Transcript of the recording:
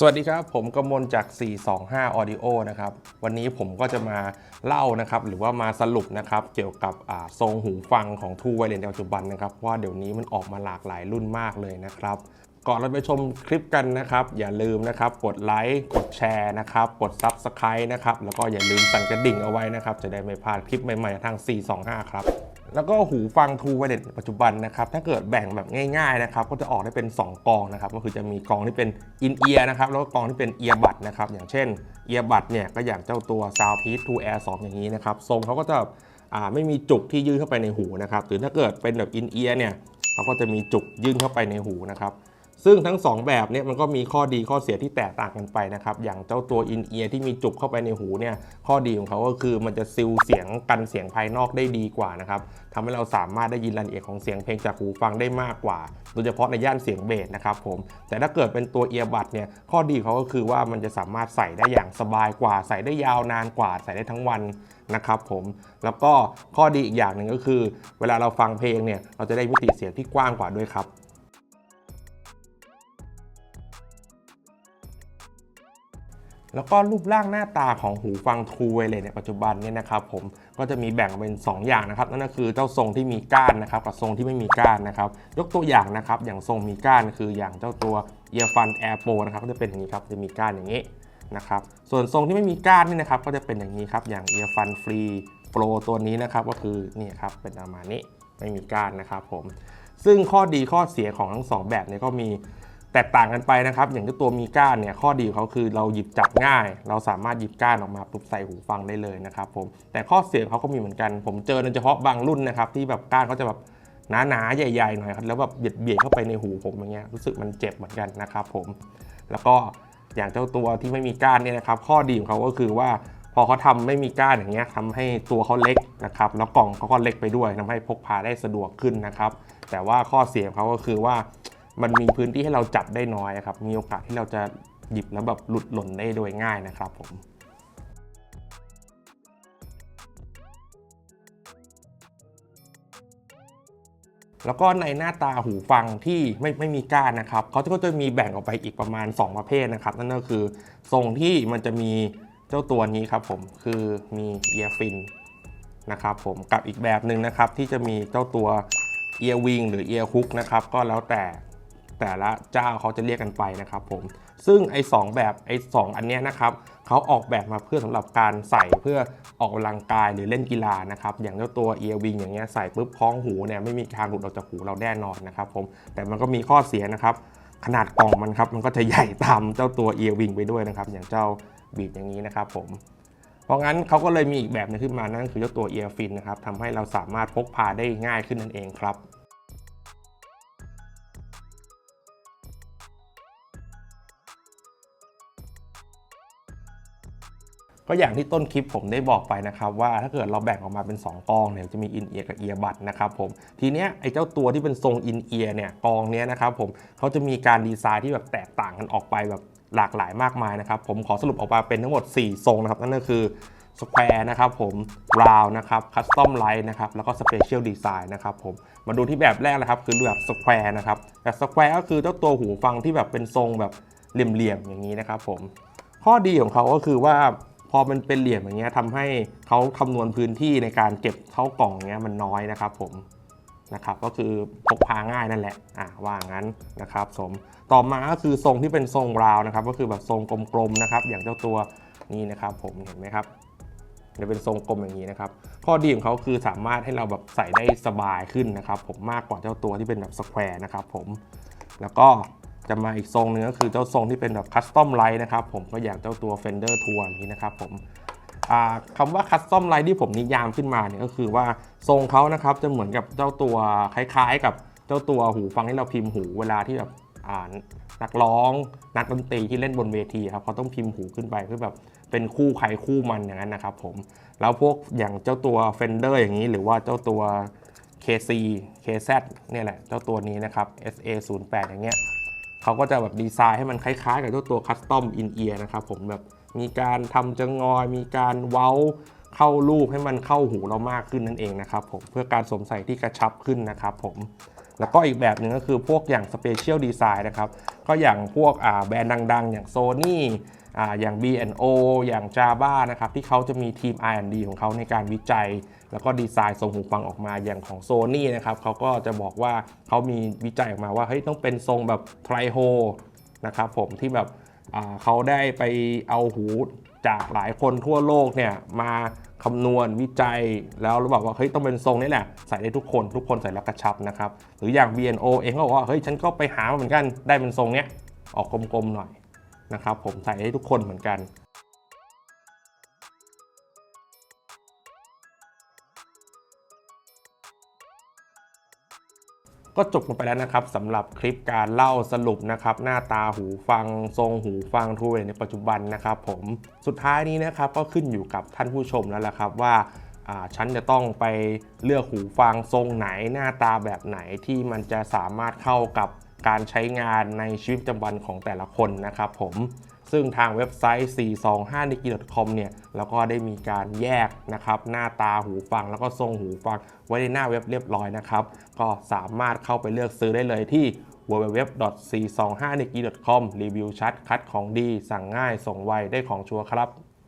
สวัสดีครับ ผมกมลจาก 425 Audio นะครับ วันนี้ผมก็จะมาเล่านะครับ หรือว่ามาสรุปนะครับ เกี่ยวกับทรงหูฟังของ True Wireless ในปัจจุบันนะครับ ว่าเดี๋ยวนี้มันออกมาหลากหลายรุ่นมากเลยนะครับ ก่อนเราไปชมคลิปกันนะครับ อย่าลืมนะครับ กดไลค์กดแชร์นะครับ กด Subscribe นะครับ แล้วก็อย่าลืมสั่นกระดิ่งเอาไว้นะครับ จะได้ไม่พลาดคลิปใหม่ๆทาง 425 ครับ แล้วก็หูฟัง True Wireless ปัจจุบันนะครับ ถ้าเกิดแบ่งแบบง่ายๆนะครับ ก็จะออกได้เป็น 2 กองนะครับ ก็คือจะมีกองที่เป็น in ear นะครับ แล้วก็กองที่เป็น ear bud นะครับ อย่างเช่น ear bud เนี่ย ก็อย่างเจ้าตัว Soundpeace 2 Air 2 อย่างนี้นะครับ ทรงเขาก็จะไม่มีจุกที่ยื่นเข้าไปในหูนะครับ หรือถ้าเกิดเป็นแบบ in ear เนี่ยเขาก็จะมีจุกยื่นเข้าไปในหูนะครับ ซึ่งทั้ง 2 แบบเนี่ยมันก็มีข้อดีข้อเสียที่แตกต่างกันไปนะครับ อย่างเจ้าตัวอินเอียร์ที่มีจุกเข้าไปในหูเนี่ยข้อดีของเขาก็คือมันจะซิลเสียงกันเสียงภายนอกได้ดีกว่านะครับทำให้เราสามารถได้ยินรายละเอียดของเสียงเพลงจากหูฟังได้มากกว่า โดยเฉพาะในย่านเสียงเบสนะครับผมแต่ถ้าเกิดเป็นตัวเอียร์บัดเนี่ยข้อดีเขาก็คือว่ามันจะสามารถใส่ได้อย่างสบายกว่า ใส่ได้ยาวนานกว่า ใส่ได้ทั้งวันนะครับผมแล้วก็ข้อดีอีกอย่างหนึ่งก็คือ เวลาเราฟังเพลงเนี่ยเราจะได้มิติเสียงที่กว้างกว่าด้วยครับ แล้วก็รูปร่างหน้าตาของหูฟัง True Wireless ในปัจจุบันเนี่ยนะครับผมก็จะมีแบ่งเป็น 2 อย่างนะครับ นั่นก็คือเจ้าทรงที่มีก้านนะครับกับทรงที่ไม่มีก้านนะครับยกตัวอย่างนะครับอย่างทรงมีก้านคืออย่างเจ้าตัว Earfun Air Pro นะครับก็จะเป็นอย่างนี้ครับจะมีก้านอย่างนี้นะครับส่วนทรงที่ไม่มีก้านนี่นะครับก็จะเป็นอย่างนี้ครับอย่าง Earfun Free Pro ตัวนี้นะครับก็คือนี่ครับเป็นประมาณนี้ไม่มีก้านนะครับผมซึ่งข้อดีข้อเสียของทั้งสองแบบเนี่ยก็มี ตกต่างกันไปนะครับ อย่างที่ตัวมีก้านเนี่ยข้อดีของเขาคือเราหยิบจับง่าย เราสามารถหยิบก้านออกมาปุ๊บใส่หูฟังได้เลยนะครับผมแต่ข้อเสียงเขาก็มีเหมือนกัน ผมเจอโดยเฉพาะบางรุ่นนะครับที่แบบก้านเขาจะแบบหนาๆใหญ่ๆหน่อยครับแล้วแบบเบียดเบียดเข้าไปในหูผมอย่างเงี้ยรู้สึกมันเจ็บเหมือนกันนะครับผมแล้วก็อย่างเจ้าตัวที่ไม่มีก้านเนี่ยนะครับข้อดีของเขาก็คือว่าพอเขาทำไม่มีก้านอย่างเงี้ยทำให้ตัวเขาเล็กนะครับแล้วกล่องเขาก็เล็กไปด้วยทำให้พกพาได้สะดวกขึ้นนะครับแต่ว่าข้อเสียของเขาก็คือว่า มันมีพื้นที่ให้เราจับได้น้อยครับ มีโอกาสที่เราจะหยิบแล้วแบบหลุดหล่นได้โดยง่ายนะครับผมแล้วก็ในหน้าตาหูฟังที่ไม่ไม่มีก้านนะครับเขาก็จะมีแบ่งออกไปอีกประมาณ 2 ประเภทนะครับ นั่นก็คือทรงที่มันจะมีเจ้าตัวนี้ครับผมคือมีเอียฟินนะครับผมกับอีกแบบหนึ่งนะครับที่จะมีเจ้าตัวเอียวิงหรือเอียฮุกนะครับก็แล้วแต่ แต่ละเจ้าเขาจะเรียกกันไปนะครับผม ซึ่งไอ้สองแบบไอ้สองอันเนี้ยนะครับเขาออกแบบมาเพื่อสำหรับการใส่เพื่อออกกำลังกายหรือเล่นกีฬานะครับ อย่างเจ้าตัวเอียวิงอย่างเงี้ยใส่ปุ๊บคล้องหูเนี่ยไม่มีทางหลุดออกจากหูเราแน่นอนนะครับผมแต่มันก็มีข้อเสียนะครับ ขนาดกล่องมันครับมันก็จะใหญ่ตามเจ้าตัวเอียวิงไปด้วยนะครับอย่างเจ้าบีดอย่างนี้นะครับผมเพราะงั้นเขาก็เลยมีอีกแบบหนึงขึ้นมานั่นคือเจ้าตัวเอียฟินนะครับทำให้เราสามารถพกพาได้ง่ายขึ้นนั่นเองครับ ก็อย่างที่ต้นคลิปผมได้บอกไปนะครับว่าถ้าเกิดเราแบ่งออกมาเป็น 2 กองเนี่ยจะมีอินเอียร์กับเอียร์บัตนะครับผมทีเนี้ยไอ้เจ้าตัวที่เป็นทรงอินเอียร์เนี่ยกองเนี้ยนะครับผมเขาจะมีการดีไซน์ที่แบบแตกต่างกันออกไปแบบหลากหลายมากมายนะครับผมขอสรุปออกมาเป็นทั้งหมด 4 ทรงนะครับ นั่นก็คือสแควร์นะครับผมราวนะครับคัสตอมไลท์นะครับแล้วก็สเปเชียลดีไซน์นะครับผมมาดูที่แบบแรกนะครับคือแบบสแควร์นะครับแบบสแควร์ก็คือเจ้าตัวหูฟังที่แบบเป็นทรงแบบเหลี่ยมๆอย่างนี้นะครับผมข้อดีของเขาก็คือว่า พอมันเป็นเหลี่ยมอย่างเงี้ยทำให้เขาคำนวณพื้นที่ในการเก็บเข้ากล่องเงี้ยมันน้อยนะครับผมนะครับก็คือพกพาง่ายนั่นแหละอะว่างั้นนะครับสมต่อมาก็คือทรงที่เป็นทรงราวนะครับ ก็คือแบบทรงกลมๆนะครับ อย่างเจ้าตัวนี้นะครับ ผมเห็นไหมครับจะเป็นทรงกลมอย่างนี้นะครับข้อดีของเขาคือสามารถให้เราแบบใส่ได้สบายขึ้นนะครับ ผมมากกว่าเจ้าตัวที่เป็นแบบสแควร์นะครับ ผมแล้วก็ จะมาอีกทรงหนึงก็คือเจ้าทรงที่เป็นแบบคัสตอมไลท์นะครับผมก็อย่างเจ้าตัว Fender Tour อย่างนี้นะครับผมอ่าคำว่าคัสตอมไลท์ที่ผมนิยามขึ้นมาเนี่ยก็คือว่าทรงเขานะครับจะเหมือนกับเจ้าตัวคล้ายๆ กับเจ้าตัวหูฟังที่เราพิมพ์หูเวลาที่แบบนักร้อง นักดนตรีที่เล่นบนเวทีครับเขาต้องพิมพ์หูขึ้นไปเพื่อแบบเป็นคู่ใครคู่มันอย่างนั้นนะครับผมแล้วพวกอย่างเจ้าตัว Fender อย่างนี้ หรือว่าเจ้าตัว KC KZ เนี่ยแหละเจ้าตัวนี้นะครับ SA 0 8 อย่างเงี้ย เขาก็จะแบบดีไซน์ให้มันคล้ายๆ กับตัวตัวคัสตอมอินเอียร์นะครับผมแบบมีการทำจังอย มีการเว้าเข้ารูปให้มันเข้าหูเรามากขึ้นนั่นเองนะครับผมเพื่อการสวมใส่ที่กระชับขึ้นนะครับผมแล้วก็อีกแบบหนึ่งก็คือพวกอย่างสเปเชียลดีไซน์นะครับ ก็อย่างพวกแบรนด์ดัง ๆ อย่าง Sony อย่าง B&O อย่าง Java นะครับที่เขาจะมีทีม R&D ของเขาในการวิจัย แล้วก็ดีไซน์ทรงหูฟังออกมาอย่างของ Sony นะครับเขาก็จะบอกว่าเขามีวิจัยออกมาว่าเฮ้ยต้องเป็นทรงแบบไทรโฮนะครับผมที่แบบเขาได้ไปเอาหูจากหลายคนทั่วโลกเนี่ยมาคำนวณวิจัยแล้วรู้แบบว่าเฮ้ยต้องเป็นทรงนี้แหละใส่ได้ทุกคนทุกคนใส่แล้วกระชับนะครับหรืออย่าง B&O เองก็บอกว่าเฮ้ยฉันก็ไปหามาเหมือนกันได้เป็นทรงเนี้ยออกกลมๆหน่อย นะครับ ผมใส่ให้ทุกคนเหมือนกันก็จบกันไปแล้วนะครับสำหรับคลิปการเล่าสรุปนะครับหน้าตาหูฟังทรงหูฟังทูเวในปัจจุบันนะครับผมสุดท้ายนี้นะครับก็ขึ้นอยู่กับท่านผู้ชมแล้วล่ะครับว่าอ่าฉันจะต้องไปเลือกหูฟังทรงไหนหน้าตาแบบไหนที่มันจะสามารถเข้ากับ การใช้งานในชีวิตประจำวันของแต่ละคนนะครับผมซึ่งทางเว็บไซต์ 425 n i k i c o m เนี่ยเราก็ได้มีการแยกนะครับหน้าตาหูฟังแล้วก็ทรงหูฟังไว้ในหน้าเว็บเรียบร้อยนะครับ ก็สามารถเข้าไปเลือกซื้อได้เลยที่ www.425niki.com รีวิวชัดคัดของดี สั่งง่ายส่งไวได้ของชัวร์ครับ